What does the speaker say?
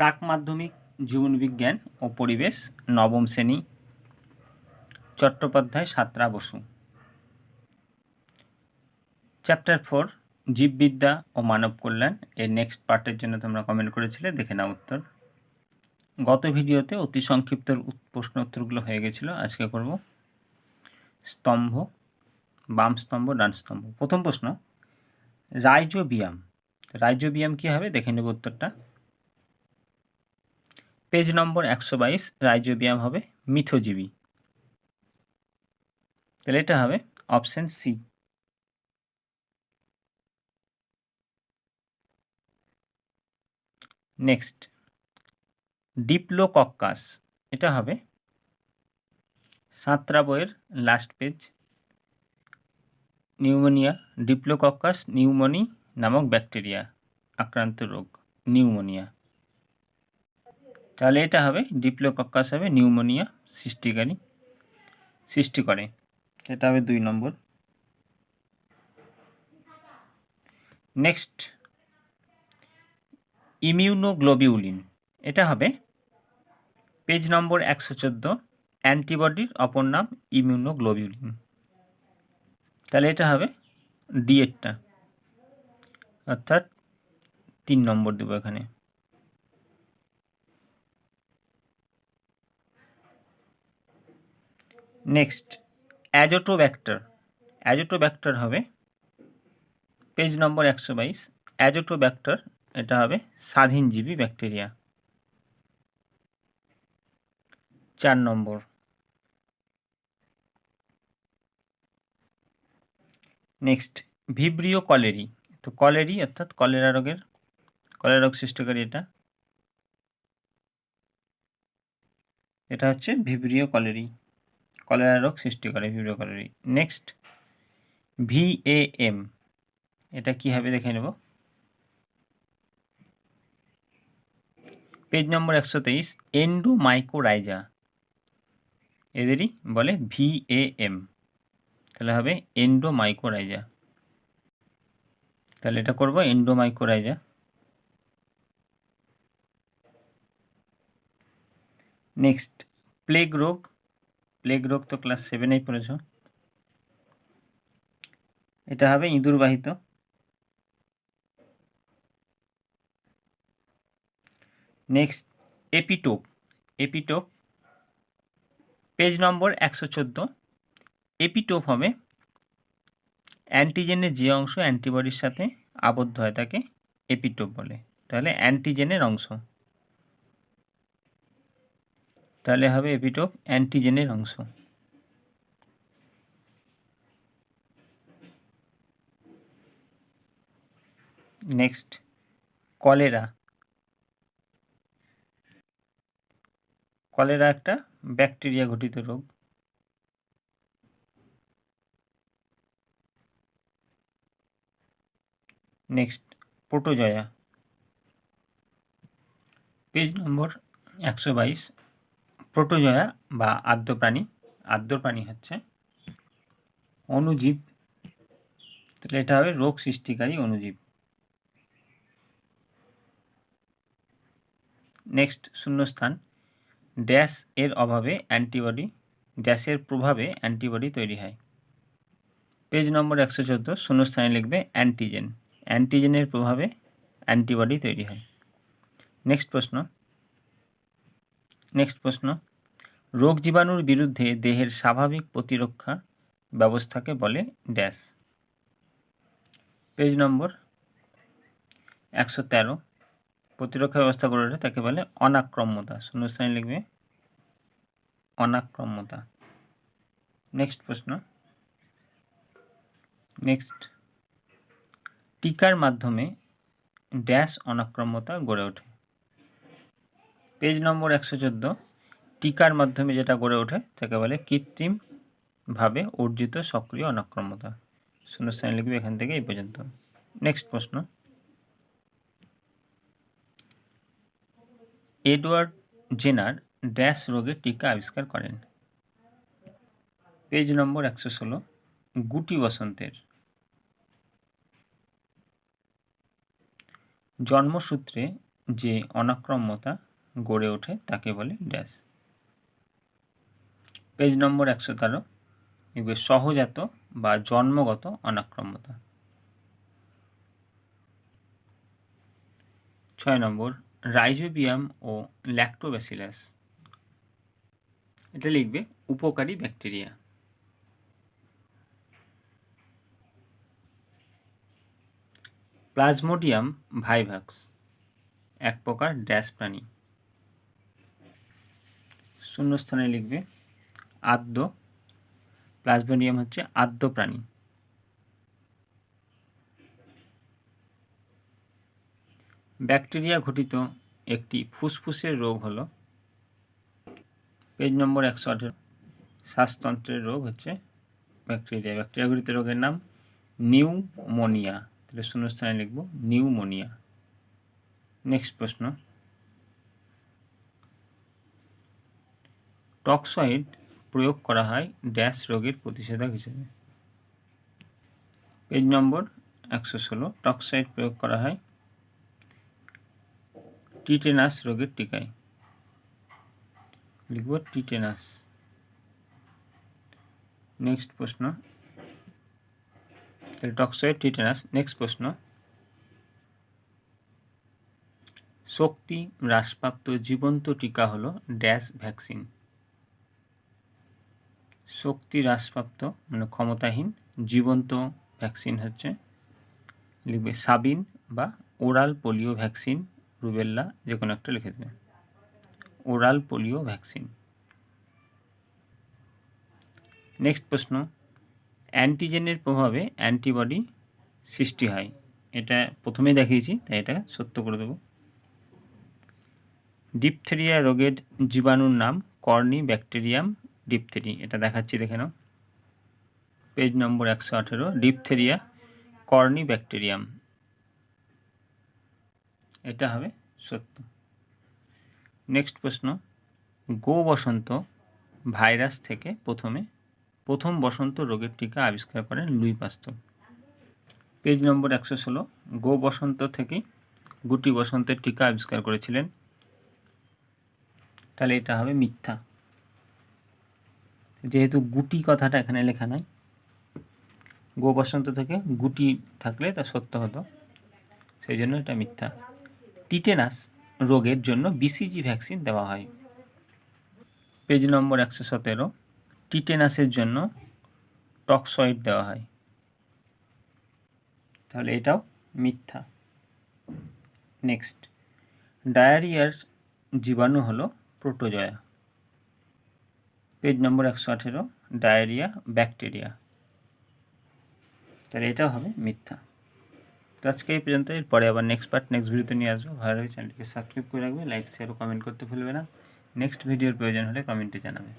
প্রাক মাধ্যমিক জীবনবিজ্ঞান ও পরিবেশ, নবম শ্রেণি, চট্টোপাধ্যায় সাতরা বসু। চ্যাপ্টার ফোর জীববিদ্যা ও মানব কল্যাণ এর নেক্সট পার্টের জন্য তোমরা কমেন্ট করেছিলে, দেখে নাও উত্তর। গত ভিডিওতে অতি সংক্ষিপ্ত প্রশ্ন উত্তরগুলো হয়ে গেছিল, আজকে করব। স্তম্ভ, বাম স্তম্ভ, ডান স্তম্ভ। প্রথম প্রশ্ন, রাইজোবিয়াম। রাইজোবিয়াম কী হবে? দেখে নেব উত্তরটা। পেজ নম্বর একশো বাইশ, রাইজোবিয়াম হবে মিথজীবী। তাহলে এটা হবে অপশন সি। নেক্সট, ডিপ্লোকক্কাস, এটা হবে সাঁতরা বইয়ের last page pneumonia, Diplococcus, pneumoniae নামক ব্যাকটেরিয়া, আক্রান্ত রোগ, নিউমোনিয়া। তাহলে এটা হবে ডিপ্লোকক্কাস হবে নিউমোনিয়া সৃষ্টিকারী সৃষ্টি করে এটা হবে দুই নম্বর। Next, immunoglobulin. এটা হবে পেজ নম্বর একশো চোদ্দ, অ্যান্টিবডির অপর নাম ইমিউনোগ্লোবিউলিন। তাহলে এটা হবে ডিএটটা অর্থাৎ তিন নম্বর দেবো এখানে। Next, azotobacter. অ্যাজোটোব্যাক্টার হবে পেজ নম্বর একশো বাইশ। অ্যাজোটোব্যাক্টার, এটা হবে স্বাধীনজীবী ব্যাকটেরিয়া। চার নম্বর। Next, vibrio cholerae. তো কলেরি অর্থাৎ কলেরা রোগের, কলেরা রোগ সৃষ্টিকারী এটা। এটা হচ্ছে ভিব্রিও কলেরি। কলেরা রোগ সৃষ্টি করে ভিব্রিও কলেরি নেক্সট ভিএএম এটা কি হবে দেখে নেব? পেজ নম্বর একশো তেইশ এন্ডোমাইকোরাইজা এদেরই বলে ভিএএম তাহলে হবে এন্ডোমাইকোরাইজা তাহলে এটা করব এন্ডোমাইকোরাইজা নেক্সট প্লেগ রোগ। প্লেগ রোগ তো ক্লাস সেভেনেই পড়েছ। এটা হবে ইঁদুরবাহিত next epitope epitope page number একশো চোদ্দ। এপিটোপ হবে অ্যান্টিজেনের যে অংশ অ্যান্টিবডির সাথে আবদ্ধ হয় তাকে এপিটোপ বলে। তাহলে অ্যান্টিজেনের অংশ। তাহলে হবে এপিটোপ অ্যান্টিজেনের অংশ। Next, cholera. কলেরা একটা ব্যাকটেরিয়া ঘটিত রোগ। Next, protozoa. পেজ নম্বর একশো বাইশ প্রোটোজয়া বা আদ্য প্রাণী। আদ্য প্রাণী হচ্ছে অণুজীব তাহলে এটা হবে রোগ সৃষ্টিকারী অণুজীব নেক্সট শূন্যস্থান, ড্যাশ এর অভাবে অ্যান্টিবডি, ড্যাশের প্রভাবে অ্যান্টিবডি তৈরি হয়। পেজ নম্বর একশো চোদ্দ, শূন্যস্থানে লিখবে অ্যান্টিজেন। অ্যান্টিজেনের প্রভাবে অ্যান্টিবডি তৈরি হয়। নেক্সট প্রশ্ন নেক্সট প্রশ্ন। রোগ জীবাণুর বিরুদ্ধে দেহের স্বাভাবিক প্রতিরক্ষা ব্যবস্থাকে বলে ড্যাশ। পেজ নম্বর একশো তেরো। প্রতিরক্ষা ব্যবস্থা গড়ে ওঠে তাকে বলে অনাক্রম্যতা। শূন্যস্থানে লিখবে অনাক্রম্যতা। নেক্সট প্রশ্ন। নেক্সট। টিকার মাধ্যমে ড্যাশ অনাক্রম্যতা গড়ে ওঠে। পেজ নম্বর একশো চোদ্দ, টিকার মাধ্যমে যেটা গড়ে ওঠে তাকে বলে কৃত্রিমভাবে অর্জিত সক্রিয় অনাক্রম্যতা শূন্যস্থানে লিখবে এখান থেকে এই পর্যন্ত। নেক্সট প্রশ্ন। এডওয়ার্ড জেনার ড্যাশ রোগের টিকা আবিষ্কার করেন। পেজ নম্বর একশো ষোলো, গুটি বসন্তের। জন্মসূত্রে যে অনাক্রম্যতা গড়ে ওঠে, তাকে বলে ড্যাশ। পেজ নম্বর একশো তেরো দেখবে সহজাত বা জন্মগত অনাক্রম্যতা ছয় নম্বর, রাইজোবিয়াম ও ল্যাক্টোব্যাসিলাস। এটা লিখবে উপকারী ব্যাকটেরিয়া। প্লাজমোডিয়াম ভাইভাক্স, এক প্রকার ড্যাশ প্রাণী। শূন্যস্থানে লিখবে আদ্য প্লাজমোডিয়াম হচ্ছে আদ্য প্রাণী। ব্যাকটেরিয়া ঘটিত একটি ফুসফুসের রোগ হলো, পেজ নম্বর একশো আঠেরো। শ্বাসতন্ত্রের রোগ হচ্ছে ব্যাকটেরিয়া। ব্যাকটেরিয়া ঘটিত রোগের নাম নিউমোনিয়া। তাহলে শূন্যস্থানে লিখব নিউমোনিয়া। নেক্সট প্রশ্ন। টক্সয়েড প্রয়োগ করা হয় ড্যাশ রোগের প্রতিষেধক হিসেবে। পেজ নম্বর একশো ষোলো, টক্সাইড প্রয়োগ করা হয় টিটেনাস রোগের টিকায়। লিখব টিটেনাস। নেক্সট প্রশ্ন। তাহলে টক্সয়েড টিটেনাস, নেক্সট প্রশ্ন। শক্তি হ্রাসপ্রাপ্ত জীবন্ত টিকা হলো ড্যাশ ভ্যাকসিন। শক্তি হ্রাসপ্রাপ্ত মানে ক্ষমতাহীন, জীবন্ত ভ্যাকসিন হচ্ছে, লিখবে সাবিন বা ওরাল পোলিও ভ্যাকসিন রুবেল্লা যে কোনো একটা লিখে দেবে ওরাল পোলিও ভ্যাকসিন নেক্সট প্রশ্ন অ্যান্টিজেনের প্রভাবে অ্যান্টিবডি সৃষ্টি হয়। এটা প্রথমেই দেখিয়েছি, তাই এটা সত্য করে দেবো। ডিপথেরিয়া রোগের জীবাণুর নাম কর্নি ব্যাকটেরিয়াম ডিপথেরি এটা দেখাচ্ছি, দেখে নাও। পেজ নম্বর একশো আঠেরো ডিপথেরিয়া কর্নি ব্যাকটেরিয়াম এটা হবে সত্য। নেক্সট প্রশ্ন, গো বসন্ত ভাইরাস থেকে প্রথমে প্রথম বসন্ত রোগের টিকা আবিষ্কার করেন লুই পাস্তুর। পেজ নম্বর একশো ষোলো, গো বসন্ত থেকে গুটি বসন্তের টিকা আবিষ্কার করেছিলেন। তাহলে এটা হবে মিথ্যা। যেহেতু গুটি কথাটা এখানে লেখা নাই, গো বসন্ত থেকে গুটি থাকলে তা সত্য হতো। সেই জন্য এটা মিথ্যা। টিটেনাস রোগের জন্য বিসিজি ভ্যাকসিন দেওয়া হয়। পেজ নম্বর একশো সতেরো, টিটেনাসের জন্য টক্সয়েড দেওয়া হয়। তাহলে এটাও মিথ্যা। নেক্সট, ডায়রিয়ার জীবাণু হলো প্রোটোজয়া। পেজ নম্বর একশো আঠেরো, ডায়রিয়া, ব্যাকটেরিয়া। তাহলে এটাও হবে মিথ্যা। তো আজকে এই পর্যন্ত এরপরে আবার নেক্সট পার্ট নেক্সট ভিডিওতে নিয়ে আসব। ভালো লাগে চ্যানেলটিকে সাবস্ক্রাইব করে রাখবে লাইক শেয়ার ও কমেন্ট করতে ভুলবে না। নেক্সট ভিডিওর প্রয়োজন হলে কমেন্টে জানাবে।